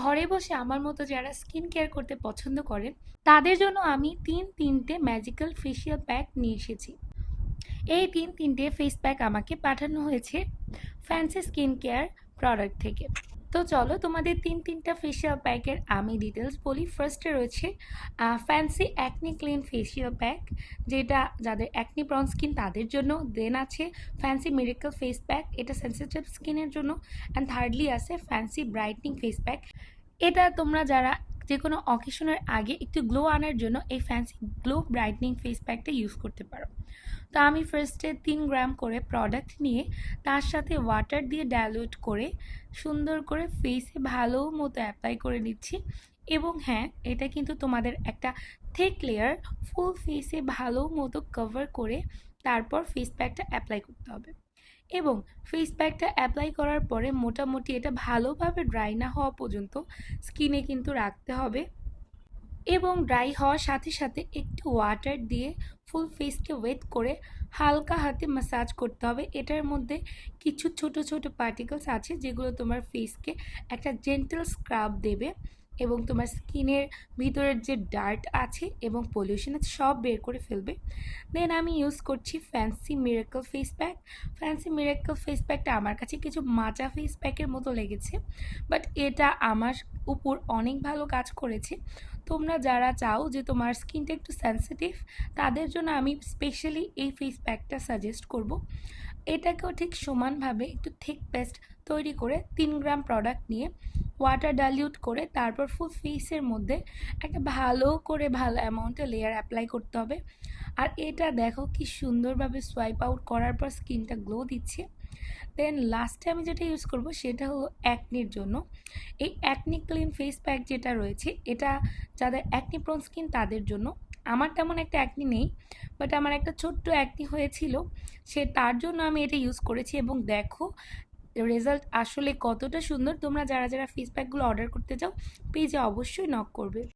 ঘরে বসে আমার মতো যারা স্কিন কেয়ার করতে পছন্দ করেন তাদের জন্য আমি তিন তিনটে ম্যাজিক্যাল ফেসিয়াল প্যাক নিয়ে এসেছি। এই তিন তিনটে ফেস প্যাক আমাকে পাঠানো হয়েছে ফ্যান্সি স্কিন কেয়ার প্রোডাক্ট থেকে। তো চলো তোমাদের তিন তিনটা ফেসিয়াল প্যাকের আমি ডিটেলস বলি। ফার্স্টে রয়েছে fancy acne clean facial pack যেটা যাদের অ্যাকনি ব্রন স্কিন তাদের জন্য। দেন আছে ফ্যান্সি মেডিকেল ফেস প্যাক এটা সেন্সিটিভ স্কিনের জন্য। অ্যান্ড থার্ডলি আছে ফ্যান্সি ব্রাইটনিং ফেস প্যাক এটা তোমরা যারা যে কোনো অকেশনের আগে একটু গ্লো আনার জন্য এই ফ্যান্সি গ্লো ব্রাইটনিং ফেস প্যাকটা ইউজ করতে পারো। তো আমি ফার্স্টে তিন গ্রাম করে প্রোডাক্ট নিয়ে তার সাথে ওয়াটার দিয়ে ডাইলিউট করে সুন্দর করে ফেসে ভালো মতো অ্যাপ্লাই করে নিচ্ছি এবং হ্যাঁ এটা কিন্তু তোমাদের একটা থিক লেয়ার ফুল ফেসে ভালো মতো কভার করে তারপর ফেস প্যাকটা অ্যাপ্লাই করতে হবে। এবং ফেস প্যাকটা অ্যাপ্লাই করার পরে মোটামুটি এটা ভালোভাবে ড্রাই না হওয়া পর্যন্ত স্কিনে কিন্তু রাখতে হবে এবং ড্রাই হওয়ার সাথে সাথে একটু ওয়াটার দিয়ে ফুল ফেসকে ওয়েট করে হালকা হাতে ম্যাসাজ করতে হবে। এটার মধ্যে কিছু ছোট ছোট পার্টিকলস আছে যেগুলো তোমার ফেসকে একটা জেন্টাল স্ক্রাব দেবে। এবং তোমার স্কিনের ভিতরের যে ডার্ট আছে এবং পলিউশন আছে সব বের করে ফেলবে। দেন আমি ইউজ করছি fancy miracle face pack fancy miracle face প্যাকটা আমার কাছে কিছু মাচা ফেস প্যাকের মতো লেগেছে বাট এটা আমার উপর অনেক ভালো কাজ করেছে। তোমরা যারা চাও যে তোমার স্কিনটা একটু সেন্সিটিভ তাদের জন্য আমি স্পেশালি এই ফেস প্যাকটা সাজেস্ট করব। এটাকেও ঠিক সমানভাবে একটু থিক পেস্ট তৈরি করে তিন গ্রাম প্রোডাক্ট নিয়ে ওয়াটার ডালিউট করে তারপর ফুল ফেসের মধ্যে একটা ভালো করে ভালো অ্যামাউন্টে লেয়ার অ্যাপ্লাই করতে হবে। আর এটা দেখো কি সুন্দরভাবে সোয়াইপ আউট করার পর স্কিনটা গ্লো দিচ্ছে। দেন লাস্টে আমি যেটা ইউজ করব সেটা হলো অ্যাকনির জন্য। এই অ্যাকনি ক্লিন ফেস প্যাক যেটা রয়েছে, এটা যাদের অ্যাকনি প্রন স্কিন তাদের জন্য। আমার তেমন একটা অ্যাকনি নেই বাট আমার একটা ছোট্ট অ্যাকনি হয়েছিল, সে তার জন্য আমি এটা ইউজ করেছি এবং দেখো রেজাল্ট আসলে কতটা সুন্দর, তোমরা যারা যারা ফেস প্যাকগুলো অর্ডার করতে চাও পেজে অবশ্যই নক করবে।